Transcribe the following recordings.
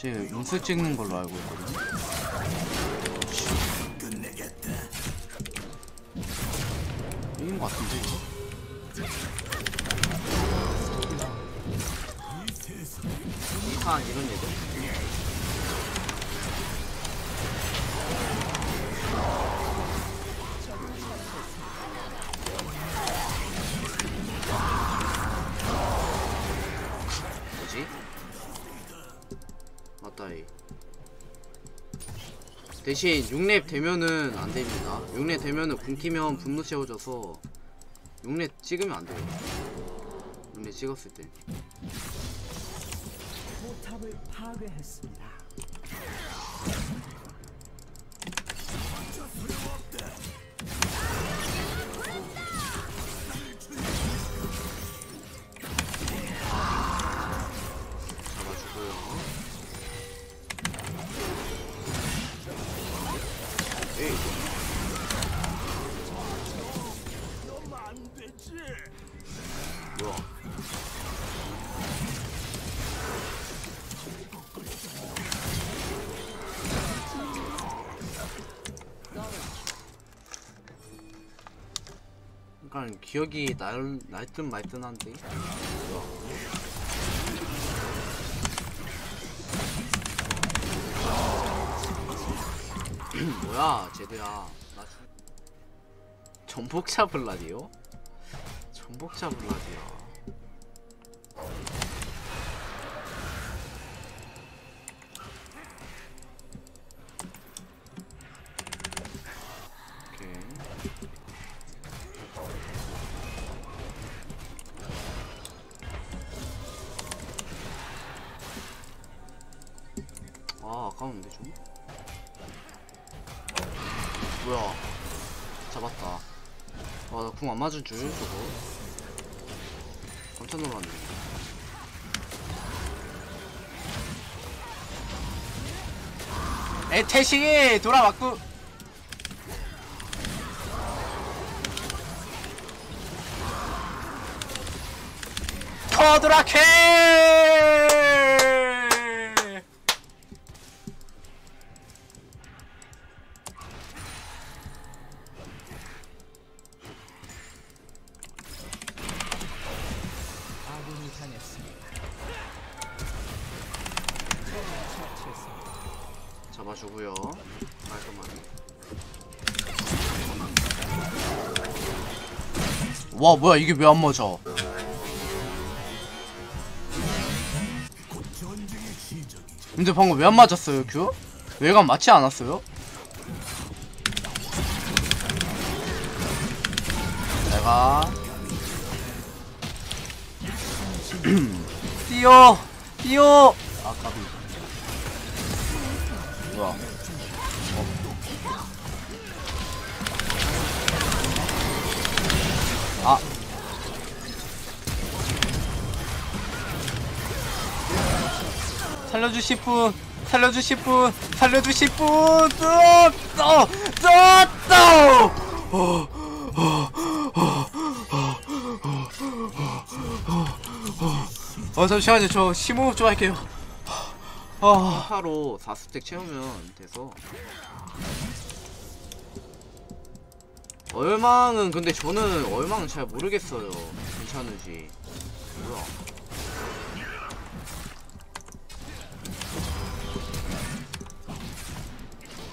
제 인스 찍는 걸로 알고 있거든요. 이긴 것 같은데 이거? 이상한 이런 얘들 대신 6렙 되면은 안 됩니다. 6렙 되면은 궁키면 분노 채워져서 6렙 찍으면 안 돼요. 6렙 찍었을 때. 포탑을 파괴했습니다. 약간 기억이 날, 날듯 말듯 한데? 뭐야? 뭐야 제드야 나 주... 전복차 블라디요? 전복차 블라디야 아 아까운데 좀? 뭐야? 잡았다. 와나 궁 안 맞은 줄 저거. 깜짝 놀랐네. 에테시 돌아왔고! 커드라케 주고요. 와 뭐야 이게 왜 안 맞아? 근데 방금 왜 안 맞았어요 큐? 외관 맞지 않았어요? 내가 뛰어 뛰어! 아 까비 뭐야? 아. 살려주실 분 살려주실 분 살려주실 분! 어 잠시만요. 저 심호흡 좀 할게요 아 하로 4스택 채우면 돼서. 얼망은 근데 저는 얼망은 잘 모르겠어요. 괜찮은지. 뭐야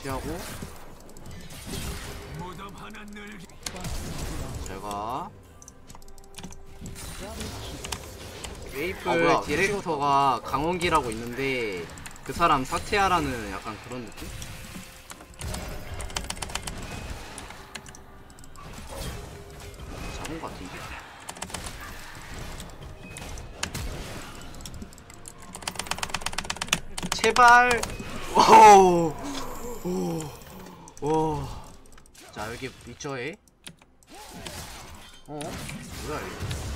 피하고. 제가 메이플 아, 디렉터가 강원기라고 있는데 그 사람 사퇴하라는 약간 그런 느낌? 잡은 것 같은데? 제발! 오! 오! 오! 자, 여기 위쳐에 어? 뭐야, 이거?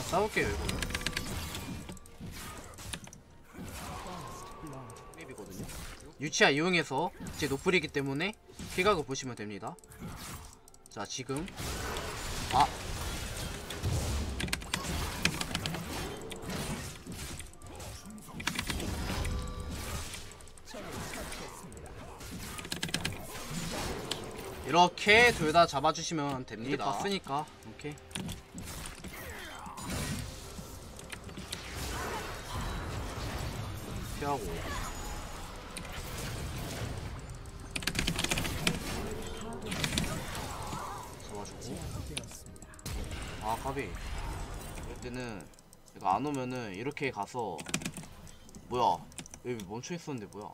그냥 싸울게요 이거. 맵이거든요. 유치아 이용해서 제 노플이기 때문에 피각을 보시면 됩니다. 자 지금. 아! 이렇게 둘 다 잡아주시면 됩니다. 예, 봤으니까. 오케이. 피하고. 잡아주고. 아 까비. 이럴 때는 이거 안 오면은 이렇게 가서 뭐야? 여기 멈춰 있었는데 뭐야?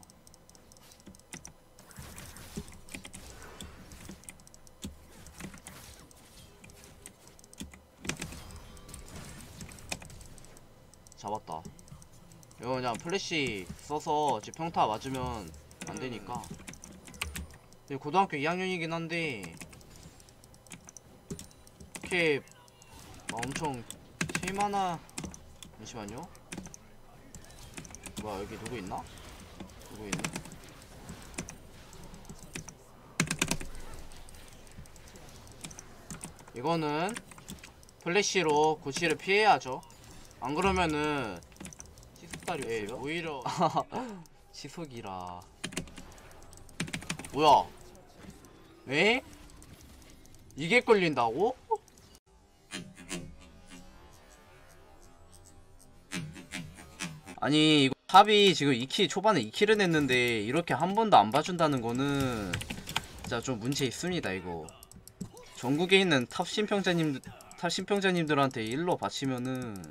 그냥 플래시 써서 제 평타 맞으면 안 되니까. 근데 고등학교 2학년이긴 한데 이렇게 막 엄청 실만한 잠시만요. 뭐야 여기 누구 있나? 누구 있네? 이거는 플래시로 구시를 피해야죠. 안 그러면은 예, 오히려 시속이라 뭐야? 에? 이게 끌린다고? 아니 이거 탑이 지금 2킬 초반에 2킬을 냈는데 이렇게 한 번도 안 봐준다는 거는 진짜 좀 문제 있습니다 이거 전국에 있는 탑 신평자님 탑 신평자님들한테 일로 바치면은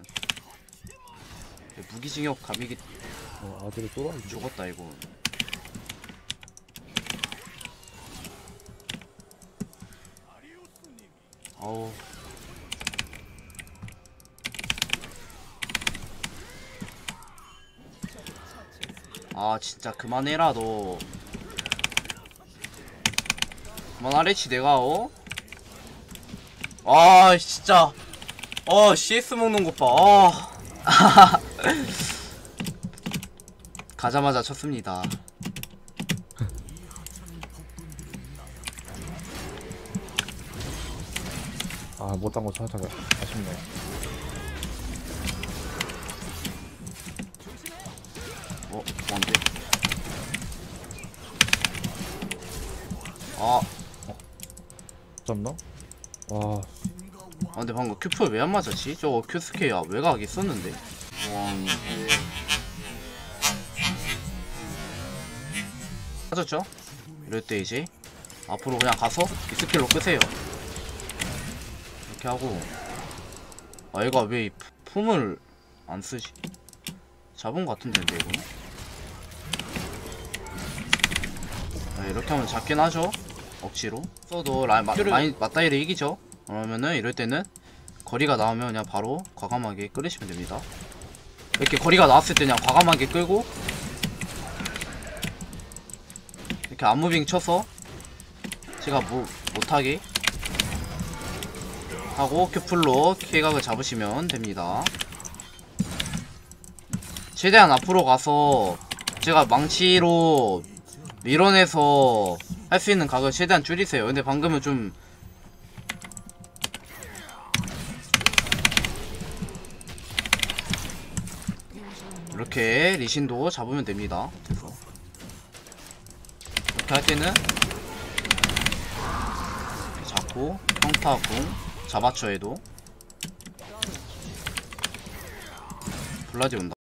무기징역 감이기 어, 아들이 또 왔는데. 죽었다 이거 어우 아 진짜 그만해라 너 그만하래치 내가 어? 아 진짜 어 CS 먹는 것봐 아. 가자마자 쳤습니다 아, 못한 거 살짝 아쉽네. 어? 뭔데? 아, 잡나? 와, 아 근데 방금 큐프 왜 안 맞았지? 저거 큐스케야 외곽 있었는데 왕 맞았죠? 이럴 때 이제 앞으로 그냥 가서 이 스킬로 끄세요. 이렇게 하고. 아 얘가 왜이 품을 안 쓰지? 잡은 것 같은데 근데 이거는? 아, 이렇게 하면 잡긴 하죠? 억지로. 써도 라인 마, 많이 맞다이를 이기죠? 그러면은 이럴 때는 거리가 나오면 그냥 바로 과감하게 끓이시면 됩니다 이렇게 거리가 나왔을 때 그냥 과감하게 끌고 이렇게 안무빙 쳐서 제가 뭐 못하게 하고 큐플로 쾌각을 잡으시면 됩니다. 최대한 앞으로 가서 제가 망치로 밀어내서 할 수 있는 각을 최대한 줄이세요. 근데 방금은 좀 이렇게 리신도 잡으면 됩니다. 이렇게 할 때는 이렇게 잡고 평타공 잡아쳐 해도 블라디 온다.